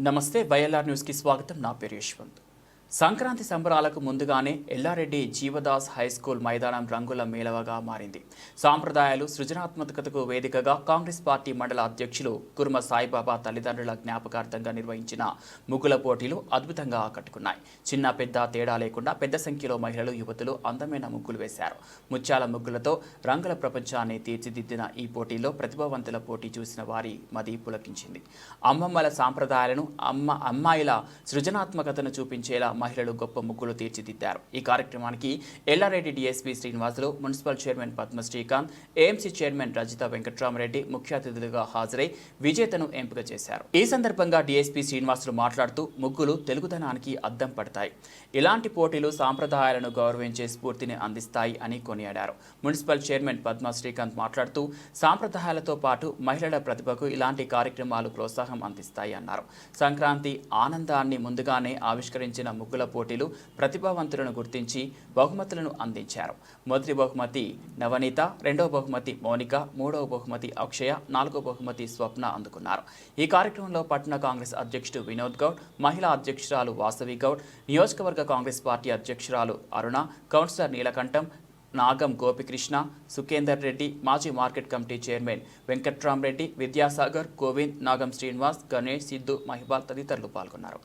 నమస్తే వైఎల్ఆర్ న్యూస్కి స్వాగతం. నా పేరు యశ్వంత్. సంక్రాంతి సంబరాలకు ముందుగానే ఎల్లారెడ్డి జీవదాస్ హై స్కూల్ మైదానం రంగుల మేళవగా మారింది. సాంప్రదాయాలు సృజనాత్మకతకు వేదికగా కాంగ్రెస్ పార్టీ మండల అధ్యక్షులు కుర్మ సాయిబాబా తల్లిదండ్రుల జ్ఞాపకార్థంగా నిర్వహించిన ముగ్గుల పోటీలు అద్భుతంగా ఆకట్టుకున్నాయి. చిన్న పెద్ద తేడా లేకుండా పెద్ద సంఖ్యలో మహిళలు యువతులు అందమైన ముగ్గులు వేశారు. ముత్యాల ముగ్గులతో రంగుల ప్రపంచాన్ని తీర్చిదిద్దిన ఈ పోటీలో ప్రతిభావంతుల పోటీ చూసిన వారి మది పులకించింది. అమ్మమ్మల సాంప్రదాయాలను అమ్మ అమ్మాయిల సృజనాత్మకతను చూపించేలా మహిళలు గొప్ప ముగ్గులు తీర్చిదిద్దారు. ఈ కార్యక్రమానికి Yellareddy DSP Srinivasulu municipal chairman Padma Srikanth AMC chairman Rajitha Venkatramreddy ముఖ్య అతిథులుగా హాజరై విజేతను ఎంపిక చేశారు. ఈ సందర్భంగా డిఎస్పీ శ్రీనివాసులు మాట్లాడుతూ ముగ్గులు తెలుగుదనానికి అద్దం పడతాయి. ఇలాంటి పోటీలు సాంప్రదాయాలను గౌరవించే స్ఫూర్తిని అందిస్తాయి అని కొనియాడారు. మున్సిపల్ చైర్మన్ పద్మ శ్రీకాంత్ మాట్లాడుతూ సాంప్రదాయాలతో పాటు మహిళల ప్రతిభకు ఇలాంటి కార్యక్రమాలు ప్రోత్సాహం అందిస్తాయి అన్నారు. సంక్రాంతి ఆనందాన్ని ముందుగానే ఆవిష్కరించిన ముగ్గుల పోటీలు ప్రతిభావంతులను గుర్తించి బహుమతులను అందించారు. మొదటి బహుమతి నవనీత రెండవ బహుమతి మౌనిక మూడవ బహుమతి అక్షయ నాలుగో బహుమతి స్వప్న అందుకున్నారు. ఈ కార్యక్రమంలో పట్టణ కాంగ్రెస్ అధ్యక్షుడు వినోద్ గౌడ్ మహిళా అధ్యక్షురాలు వాసవి గౌడ్ నియోజకవర్గ కాంగ్రెస్ పార్టీ అధ్యక్షురాలు అరుణ కౌన్సిలర్ నీలకంఠం నాగం గోపికృష్ణ సుఖేందర్ రెడ్డి మాజీ market committee chairman Venkatramreddy Vidyasagar Govind Nagam Srinivas Ganesh Siddhu Mahibal తదితరులు పాల్గొన్నారు.